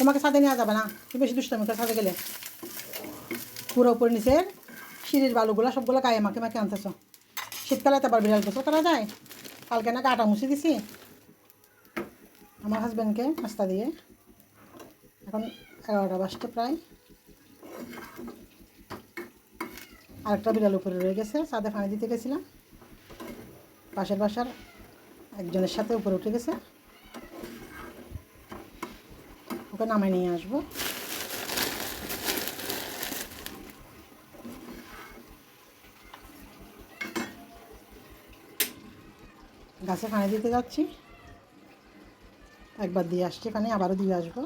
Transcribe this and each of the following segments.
তোমাকে ছাদে নেওয়া যাবে না। তুমি বেশি দুষ্টামি করে ছাদে গেলে। পুরো উপরে নিচের সিঁড়ির বালুগুলো সবগুলো গায়ে মাকে মাকে আনতেছ। শীতকালে তো আবার বিড়াল গোসল করা যায়। কালকে না আটা মুছে দিছি। আমার হাজব্যান্ডকে নাস্তা দিয়ে। এখন এগারোটা বাজতে প্রায়। আরেকটা বিড়াল উপরে রয়ে গেছে। ছাদে পানি দিতে গেছিলাম। পাশের বাসার একজনের সাথে উপরে উঠে গেছে। ওকে নামায় নিয়ে আসব। গাছে পানি দিতে যাচ্ছি। একবার দিয়ে আসছি পানি, আবারও দিয়ে আসব।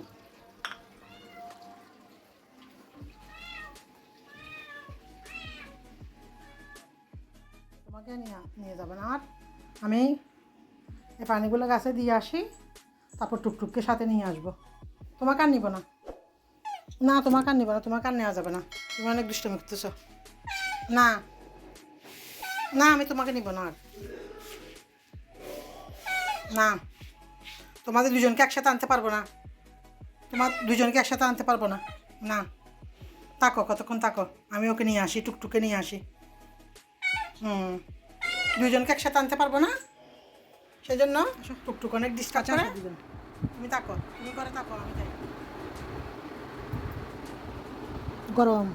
তোমাকে নিয়ে যাবেন। আর আমি এই পানিগুলো গাছে দিয়ে আসি, তারপর টুকটুককে সাথে নিয়ে আসব। তোমাকে আর নিব না। না, তোমাকে আর নিব না, তোমাকে আর নেওয়া যাবে না। তুমি অনেক দুষ্টমি করতেছ। না না, আমি তোমাকে নিব না আর। না, তোমাদের দুজনকে একসাথে আনতে পারব না। তোমার দুজনকে একসাথে আনতে পারব না। না, তাকো, কতক্ষণ তাকো। আমি ওকে নিয়ে আসি, টুকটুকে নিয়ে আসি। হুম, দুজনকে একসাথে আনতে পারব না? সেই জন্য টুকটুক, অনেক ডিস্টার্ব করে তুমি তাকো তুমি করে তাকো আমি যাই। গরম।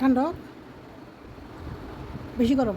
ঠান্ডা? বেশি গরম?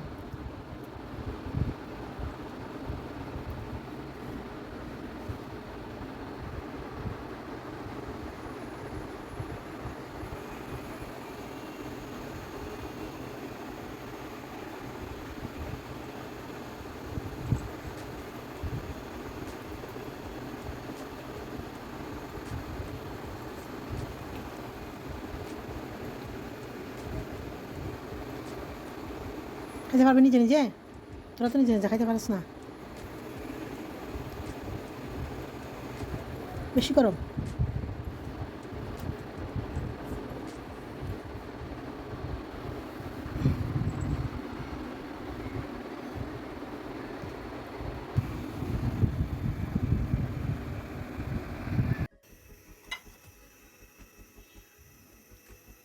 খাইতে পারবে নিজে নিজে? তোরা তো নিজে নিজে খাইতে পারিস না। বেশি করো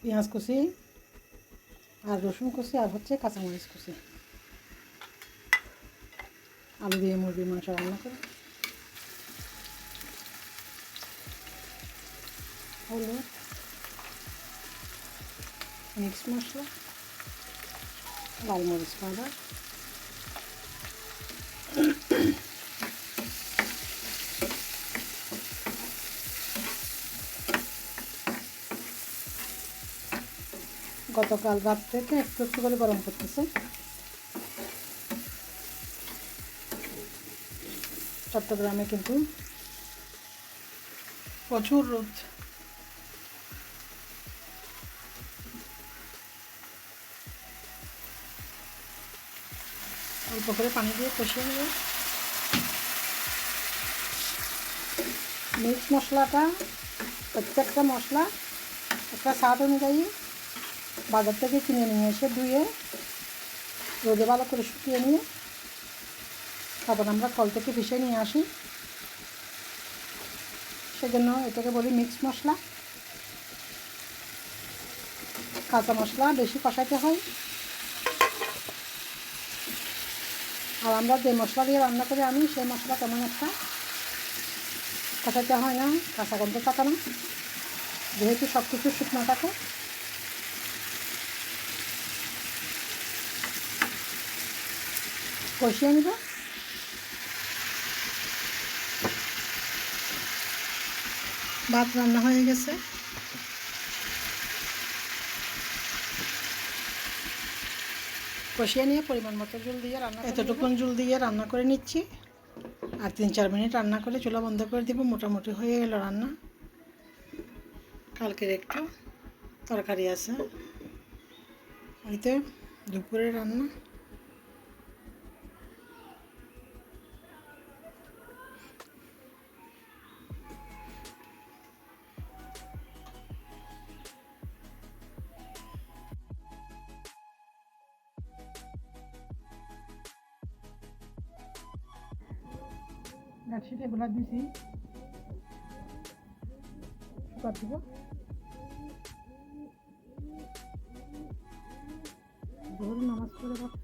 পেঁয়াজ কুচি। আর রসুন কুচি আর হচ্ছে কাঁচামরিচ কুচি। আলু দিয়ে মুরগির মাংস রান্না করে হলুদ মিক্স মশলা, লাল মরিচ পাউডার। গতকাল রাত থেকে একটু একটু করে গরম করতেছে। চট্টগ্রামে কিন্তু প্রচুর রোদ। অল্প করে পানি দিয়ে কষিয়ে নেব। মিক্স মশলাটা, প্রত্যেকটা মশলা একটা স্বাদ অনুযায়ী বাজার থেকে কিনে নিয়ে এসে ধুয়ে রোদে ভালো করে শুকিয়ে নিয়ে তারপর আমরা কল থেকে পিষে নিয়ে আসি। সেজন্য এটাকে বলি মিক্স মশলা। কাঁচা মশলা বেশি কষাইতে হয়। আর আমরা যে মশলা দিয়ে রান্না করি আমি, সেই মশলা তেমন একটা কষাইতে হয় না, কাঁচা গন্ধ থাকে না। যেহেতু সব কিছু শুকনো থাকে কষিয়ে নিব। ভাত রান্না হয়ে গেছে। কষিয়ে নিয়ে পরিমাণ মতো জল দিয়ে রান্না এতটুকুন জল দিয়ে রান্না করে নিচ্ছি। আর তিন চার মিনিট রান্না করে চুলা বন্ধ করে দিব, মোটামুটি হয়ে গেল রান্না। কালকের একটু তরকারি আছে। ওইতে দুপুরে রান্না। বেডশিট এগুলো দিছি। শুকার দিব। ভোর নামাজ করে ভাত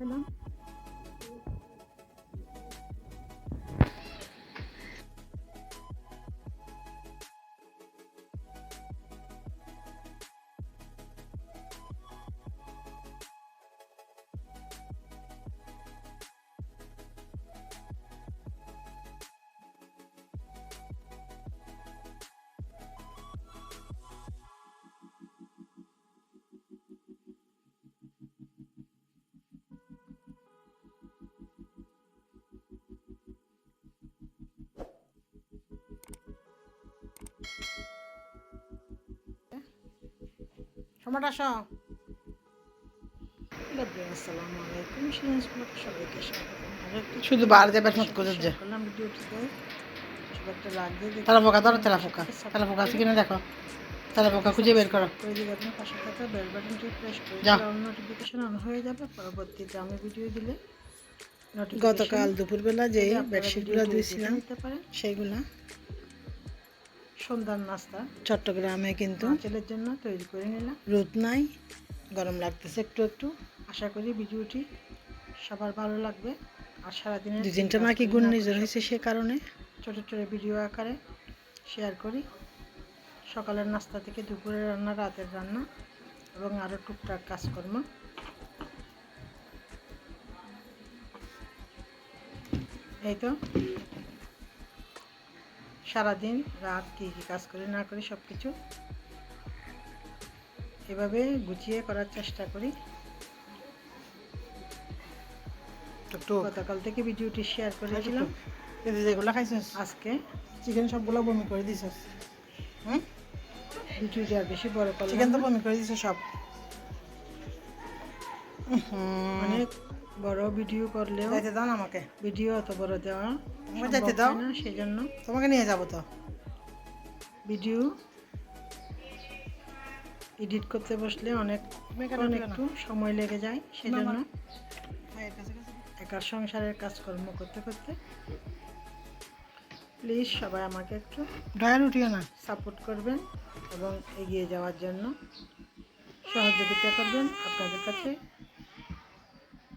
আরও একটি শুধু বার মত করে যে। দিয়ে দেখতে তেলা পোকা ধরো তেলা পোকা। তেলা পোকা আছে কিনা দেখো। পোকা খুঁজে বের করো। নোটিফিকেশন অন হয়ে যাবে। পরবর্তীতে আমি ভিডিও দিলে গতকাল দুপুরবেলা যে বেডশিটগুলো দিয়েছিলাম সেইগুলা। সন্ধ্যার নাস্তা। চট্টগ্রামে কিন্তু ছেলের জন্য তৈরি করে নিলাম। রোদ নাই গরম লাগতেছে একটু একটু। আশা করি ভিডিওটি সবার ভালো লাগবে। আর সারাদিনের দু তিনটা নাকি ঘূর্ণিঝড় হয়েছে সে কারণে? ছোট ছোট ভিডিও আকারে শেয়ার করি। সকালের নাস্তা থেকে দুপুরের রান্না রাতের রান্না এবং আরও টুকটাক কাজকর্ম। এই তো। সারাদিন রাত কী কী কাজ করি না করি সব কিছু এভাবে গুছিয়ে করার চেষ্টা করি। গতকাল থেকে ভিডিওটি শেয়ার করেছিলাম। যেগুলো খাইছিস? আজকে? চিকেন সবগুলো বমি করে দিছিস? হ্যাঁ ভিডিওটি আর বেশি বড় চিকেন তো বমি করে দিছে সব। অনেক বড় ভিডিও করলেও যাইতে দাও না আমাকে। ভিডিও অত বড় দেওয়া যেতে দাও। না সেই জন্য তোমাকে নিয়ে যাব তো। ভিডিও এডিট করতে বসলে অনেক অনেক একটু সময় লেগে যায় সেই জন্য। একার সংসারের কাজকর্ম করতে করতে প্লিজ সবাই আমাকে একটু ডয়ার উঠিও না। সাপোর্ট করবেন এবং এগিয়ে যাওয়ার জন্য সহযোগিতা করবেন আপনাদের কাছে।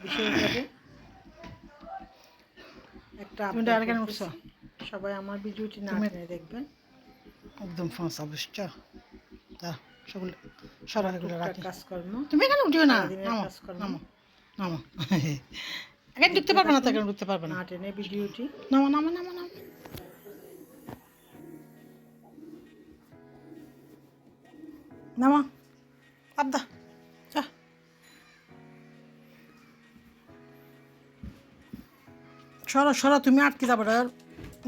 বিশেষভাবে একটা তুমি ডায়ার কেন উঠছো? সবাই আমার ভিডিওটি না তুমি- টেনে দেখবেন। একদম ফাঁসা বুঝছ দাও সেগুলো সরা এগুলো টুকটাক রাখি। কাজকর্ম। তুমি এখানে উঠিও না। নামো কাজকর্ম। নামো নামো। এখানে ঢুকতে পারবে না তো এখানে ঢুকতে পারবে না। না টেনে ভিডিওটি নামো নামো নামো নামো। নামো। সরো সরো, তুমি আটকে যাব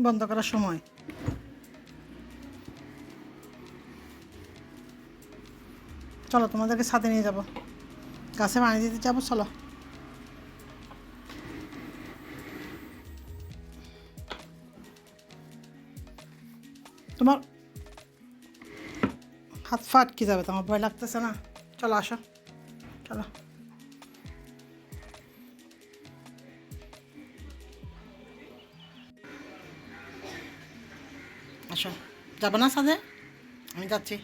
বন্ধ করার সময়। চলো, তোমাদেরকে সাথে নিয়ে যাব। গাছে পানি দিতে যাব, চলো। তোমার হাত ফাট কি যাবে, তোমার ভয় লাগতেছে না। চলো, আসো। চলো। আসো। যাব না সাথে আমি যাচ্ছি।